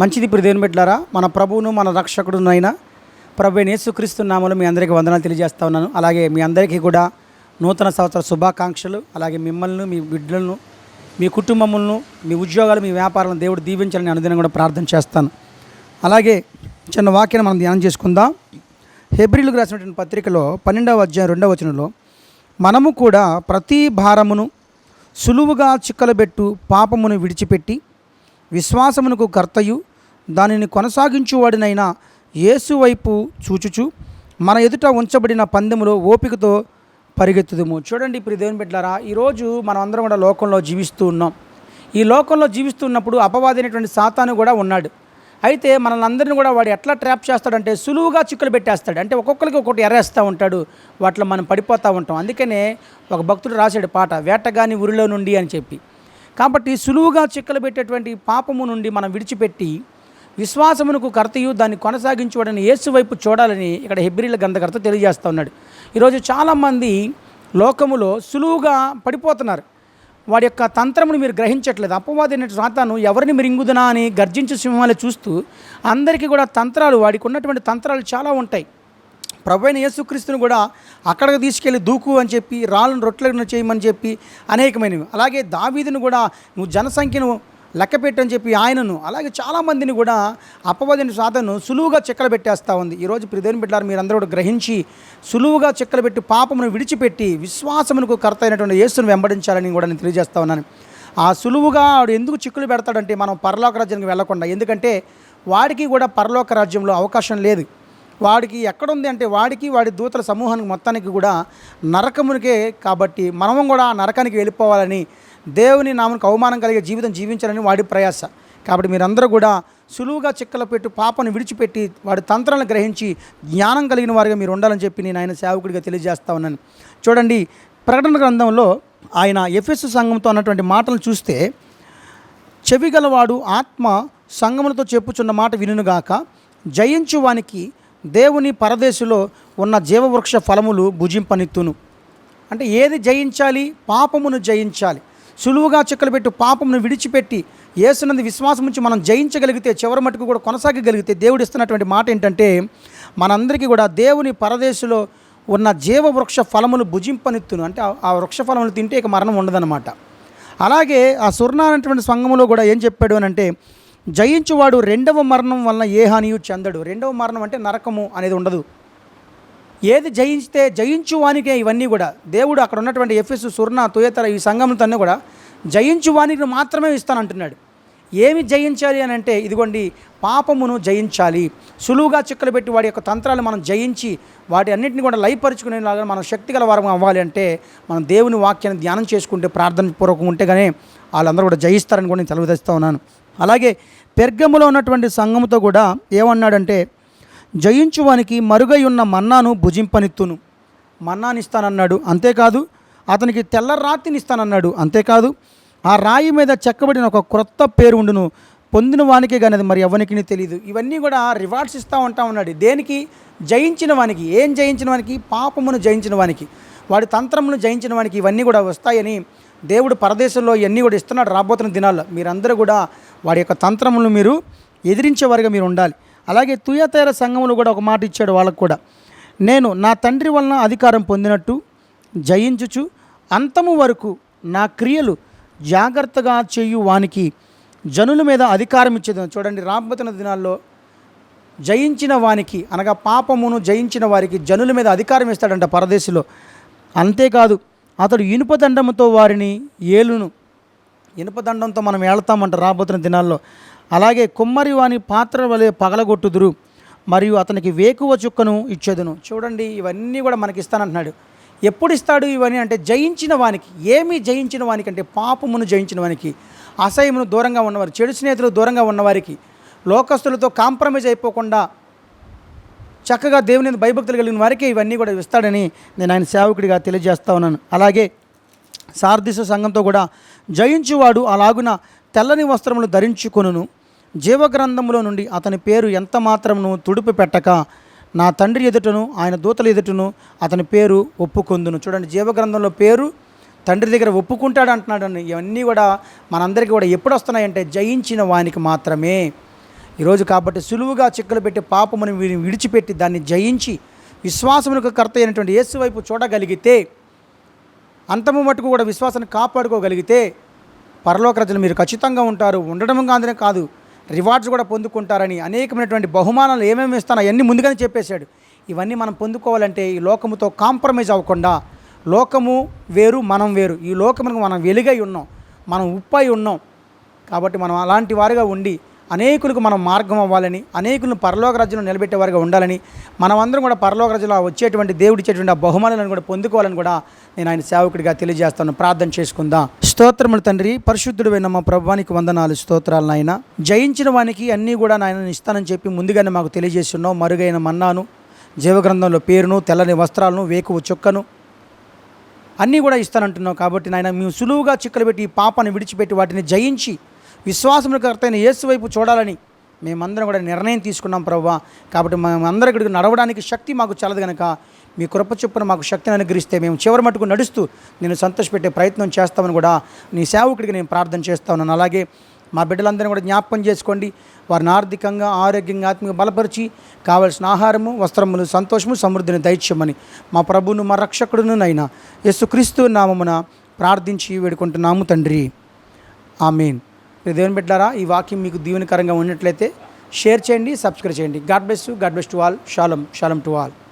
మంచిది ఇప్పుడు దేవుని బిడ్డారా మన ప్రభువును మన రక్షకుడును అయిన ప్రభు అయిన యేసుక్రీస్తు మీ అందరికీ వందనాలు తెలియజేస్తా ఉన్నాను. అలాగే మీ అందరికీ కూడా నూతన సంవత్సర శుభాకాంక్షలు అలాగే మిమ్మల్ని మీ బిడ్డలను మీ కుటుంబములను మీ ఉద్యోగాలు మీ వ్యాపారాలను దేవుడు దీవించాలని అనుదినం కూడా ప్రార్థన చేస్తాను. అలాగే చిన్న వాక్యాన్ని మనం ధ్యానం చేసుకుందాం. హెబ్రిల్కు రాసినటువంటి పత్రికలో పన్నెండవ అధ్యాయం రెండవ వచనంలో మనము కూడా ప్రతి భారమును సులువుగా చిక్కలబెట్టు పాపమును విడిచిపెట్టి విశ్వాసమునకు కర్తయు దానిని కొనసాగించువాడినైన యేసు వైపు చూచుచు మన ఎదుట ఉంచబడిన పందెములో ఓపికతో పరిగెత్తుదుము. చూడండి ఇప్పుడు దేవుని పెట్టారా ఈరోజు మనం అందరం కూడా లోకంలో జీవిస్తూ ఉన్నాం. ఈ లోకంలో జీవిస్తున్నప్పుడు అపవాది అనేటువంటి సాతాను కూడా ఉన్నాడు. అయితే మనల్ని అందరిని కూడా వాడు ఎట్లా ట్రాప్ చేస్తాడంటే సులువుగా చిక్కులు పెట్టేస్తాడు. అంటే ఒక్కొక్కరికి ఒక్కొక్కటి ఎరేస్తూ ఉంటాడు వాటిలో మనం పడిపోతూ ఉంటాం. అందుకనే ఒక భక్తుడు రాశాడు పాట వేటగాని ఉరిలో నుండి అని చెప్పి. కాబట్టి సులువుగా చిక్కలు పెట్టేటువంటి పాపము నుండి మనం విడిచిపెట్టి విశ్వాసమునకు కర్తయు దాన్ని కొనసాగించుకోవడని యేసు వైపు చూడాలని ఇక్కడ హెబ్రిల గంధకర్త తెలియజేస్తూ ఉన్నాడు. ఈరోజు చాలామంది లోకములో సులువుగా పడిపోతున్నారు. వాడి యొక్క తంత్రమును మీరు గ్రహించట్లేదు. అపవాది అనే సాతాను ఎవరిని మిరింగుదనా అని గర్జించు సింహాలు చూస్తూ అందరికీ కూడా తంత్రాలు వాడికి ఉన్నటువంటి తంత్రాలు చాలా ఉంటాయి. ప్రభు అయిన యేసుక్రీస్తుని కూడా అక్కడికి తీసుకెళ్ళి దూకు అని చెప్పి రాళ్ళను రొట్టెలను చేయమని చెప్పి అనేకమైనవి. అలాగే దావీదును కూడా నువ్వు జనసంఖ్యను లెక్క పెట్టని చెప్పి ఆయనను అలాగే చాలామందిని కూడా అపవాదిని సాధను సులువుగా చెక్కలు పెట్టేస్తూ ఉంది. ఈరోజు ప్రిదేని బిడ్డారు మీరందరూ కూడా గ్రహించి సులువుగా చెక్కలు పెట్టి పాపమును విడిచిపెట్టి విశ్వాసమునకు కర్త అయినటువంటి యేసును వెంబడించాలని కూడా నేను తెలియజేస్తా ఉన్నాను. ఆ సులువుగా వాడు ఎందుకు చిక్కులు పెడతాడంటే మనం పరలోక రాజ్యానికి వెళ్ళకుండా ఎందుకంటే వాడికి కూడా పరలోక రాజ్యంలో అవకాశం లేదు. వాడికి ఎక్కడుంది అంటే వాడికి వాడి దూతల సమూహానికి మొత్తానికి కూడా నరకమునికే కాబట్టి మనము కూడా ఆ నరకానికి వెళ్ళిపోవాలని దేవుని నామనికి అవమానం కలిగే జీవితం జీవించాలని వాడి ప్రయాస. కాబట్టి మీరందరూ కూడా సులువుగా చిక్కల పెట్టు పాపను విడిచిపెట్టి వాడి తంత్రాలను గ్రహించి జ్ఞానం కలిగిన వారిగా మీరు ఉండాలని చెప్పి నేను ఆయన సేవకుడిగా తెలియజేస్తా ఉన్నాను. చూడండి ప్రకటన గ్రంథంలో ఆయన ఎఫ్ఎస్ సంఘంతో అన్నటువంటి మాటలు చూస్తే చెవిగలవాడు ఆత్మ సంగములతో చెప్పుచున్న మాట వినుగాక జయించువానికి దేవుని పరదేశులో ఉన్న జీవవృక్ష ఫలములు భుజింపనిత్తును. అంటే ఏది జయించాలి? పాపమును జయించాలి. సులువుగా చిక్కలు పెట్టి పాపమును విడిచిపెట్టి ఏసునంది విశ్వాసం నుంచి మనం జయించగలిగితే చివరి మటుకు కూడా కొనసాగగలిగితే దేవుడు ఇస్తున్నటువంటి మాట ఏంటంటే మనందరికీ కూడా దేవుని పరదేశులో ఉన్న జీవవృక్ష ఫలములు భుజింపనిత్తును. అంటే ఆ- ఆ వృక్ష ఫలములు తింటే ఇక మరణం ఉండదన్నమాట. అలాగే ఆ సుర్ణ అనేటువంటి సంఘములో కూడా ఏం చెప్పాడు అని అంటే జయించువాడు రెండవ మరణం వలన ఏ హానియు చెందడు. రెండవ మరణం అంటే నరకము అనేది ఉండదు. ఏది జయించితే జయించువానికే ఇవన్నీ కూడా. దేవుడు అక్కడ ఉన్నటువంటి ఎఫ్ఎస్ సుర్ణ తుయతర ఈ సంఘములతో కూడా జయించువానికి మాత్రమే ఇస్తానంటున్నాడు. ఏమి జయించాలి అని అంటే ఇదిగోండి పాపమును జయించాలి. సులువుగా చిక్కలు పెట్టి వాడి యొక్క తంత్రాలు మనం జయించి వాటి అన్నింటిని కూడా లయపరుచుకునేలాగా మనం శక్తిగల వారం అవ్వాలి అంటే మనం దేవుని వాక్యాన్ని ధ్యానం చేసుకుంటే ప్రార్థన పూర్వకం ఉంటే కానీ వాళ్ళందరూ కూడా జయిస్తారని కూడా నేను తెలియజేస్తా ఉన్నాను. అలాగే పెర్గములో ఉన్నటువంటి సంఘముతో కూడా ఏమన్నాడంటే జయించువానికి మరుగై ఉన్న మన్నాను భుజింపనిత్తును. మన్నానిస్తానన్నాడు అంతేకాదు అతనికి తెల్ల రాతిని అంతేకాదు ఆ రాయి మీద చెక్కబడిన ఒక క్రొత్త పేరు ఉండును పొందిన వానికే కానీ అది మరి ఎవరికి తెలియదు ఇవన్నీ కూడా రివార్డ్స్ ఇస్తూ ఉంటా ఉన్నాడు. దేనికి? జయించిన వానికి ఏం జయించిన వానికి పాపమును జయించిన వానికి వాడి తంత్రమును జయించిన వానికి ఇవన్నీ కూడా వస్తాయని దేవుడు పరదేశంలో ఇవన్నీ కూడా ఇస్తున్నాడు రాబోతున్న దినాల్లో. మీరందరూ కూడా వాడి యొక్క తంత్రములను మీరు ఎదిరించే వారిగా మీరు ఉండాలి. అలాగే తుయతేర సంఘములు కూడా ఒక మాట ఇచ్చాడు వాళ్ళకు కూడా. నేను నా తండ్రి వలన అధికారం పొందినట్టు జయించుచు అంతము వరకు నా క్రియలు జాగ్రత్తగా చేయు వానికి జనుల మీద అధికారం ఇచ్చేది చూడండి రాబోతున్న దినాల్లో జయించిన వానికి అనగా పాపమును జయించిన వారికి జనుల మీద అధికారం ఇస్తాడంట పరదేశంలో. అంతేకాదు అతడు ఇనుపదండముతో వారిని ఏలును. ఇనుపదండంతో మనం ఏళ్తామంట రాబోతున్న దినాల్లో. అలాగే కుమ్మరి వాని పాత్ర వలె పగలగొట్టుదురు మరియు అతనికి వేకువ చుక్కను ఇచ్చేదును. చూడండి ఇవన్నీ కూడా మనకి ఇస్తానంటున్నాడు ఎప్పుడు ఇస్తాడు ఇవన్నీ అంటే జయించిన వానికి. ఏమి జయించిన వానికి అంటే పాపమును జయించిన వానికి. అసహ్యమును దూరంగా ఉన్నవారు చెడు స్నేహితులు దూరంగా ఉన్నవారికి. లోకస్తులతో కాంప్రమైజ్ అయిపోకుండా చక్కగా దేవుని భయభక్తులు కలిగిన వారికి ఇవన్నీ కూడా ఇస్తాడని నేను ఆయన సేవకుడిగా తెలియజేస్తా ఉన్నాను. అలాగే సార్దిశ సంఘంతో కూడా జయించువాడు అలాగున తెల్లని వస్త్రములు ధరించుకొనును. జీవగ్రంథములో నుండి అతని పేరు ఎంత మాత్రమును తుడుపు పెట్టక నా తండ్రి ఎదుటను ఆయన దూతల ఎదుటను అతని పేరు ఒప్పుకొందును. చూడండి జీవగ్రంథంలో పేరు తండ్రి దగ్గర ఒప్పుకుంటాడు అంటున్నాడు ఇవన్నీ కూడా మనందరికీ కూడా ఎప్పుడు వస్తున్నాయంటే జయించిన వానికి మాత్రమే. ఈరోజు కాబట్టి సులువుగా చిక్కలు పెట్టి పాపమును వీరిని విడిచిపెట్టి దాన్ని జయించి విశ్వాసమునకు కర్త అయినటువంటి యేసు వైపు చూడగలిగితే అంతము మటుకు కూడా విశ్వాసాన్ని కాపాడుకోగలిగితే పరలోక ప్రజలు మీరు ఖచ్చితంగా ఉంటారు. ఉండడం కాదనే కాదు రివార్డ్స్ కూడా పొందుకుంటారని అనేకమైనటువంటి బహుమానాలు ఏమేమి ఇస్తానో అవన్నీ ముందుగానే చెప్పేశాడు. ఇవన్నీ మనం పొందుకోవాలంటే ఈ లోకముతో కాంప్రమైజ్ అవ్వకుండా లోకము వేరు మనం వేరు. ఈ లోకమునకు మనం వెలుగై ఉన్నాం మనం ఉప్పై ఉన్నాం. కాబట్టి మనం అలాంటి వారిగా ఉండి అనేకులకు మనం మార్గం అవ్వాలని అనేకులను పరలోక రాజ్యంలో నిలబెట్టేవారిగా ఉండాలని మనమందరం కూడా పరలోక రాజ్యంలో వచ్చేటువంటి దేవుడిచ్చేటువంటి ఆ బహుమానాలను కూడా పొందుకోవాలని కూడా నేను ఆయన సేవకుడిగా తెలియజేస్తాను. ప్రార్థన చేసుకుందాం. స్తోత్రములు తండ్రి పరిశుద్ధుడు మా ప్రభువానికి వందనాలు స్తోత్రాలు నాయన. జయించిన వానికి అన్నీ కూడా నాయన ఇస్తానని చెప్పి ముందుగానే మాకు తెలియజేస్తున్నావు. మరుగైన మన్నాను జీవగ్రంథంలో పేరును తెల్లని వస్త్రాలను వేకువ చుక్కను అన్నీ కూడా ఇస్తానంటున్నావు. కాబట్టి నాయన మేము సులువుగా చిక్కలు పెట్టి ఈ పాపను విడిచిపెట్టి వాటిని జయించి విశ్వాసములకు కర్తైన యేసు వైపు చూడాలని మేమందరం కూడా నిర్ణయం తీసుకున్నాం ప్రభా కాబట్టి మేమందరం ఇక్కడికి నడవడానికి శక్తి మాకు చల్లదు కనుక మీ కృప చొప్పున మాకు శక్తిని అనుగ్రహిస్తే మేము చివరి మటుకు నడుస్తూ నేను సంతోషపెట్టే ప్రయత్నం చేస్తామని కూడా నీ సేవకుడికి నేను ప్రార్థన చేస్తా ఉన్నాను. అలాగే మా బిడ్డలందరినీ కూడా జ్ఞాపకం చేసుకోండి. వారిని ఆర్థికంగా ఆరోగ్యంగా ఆత్మీయంగా బలపరిచి కావలసిన ఆహారము వస్త్రములు సంతోషము సమృద్ధిని దైత్యమని మా ప్రభువును మా రక్షకుడును నైనా యేసుక్రీస్తు నామమున ప్రార్థించి వేడుకుంటున్నాము తండ్రి. ఆమెన్. మీరు దేవుని బిడ్డారా ఈ వాక్యం మీకు దీవెనకరంగా ఉన్నట్లయితే షేర్ చేయండి సబ్స్క్రైబ్ చేయండి. God best God best to all. షాలం షాలం టు ఆల్.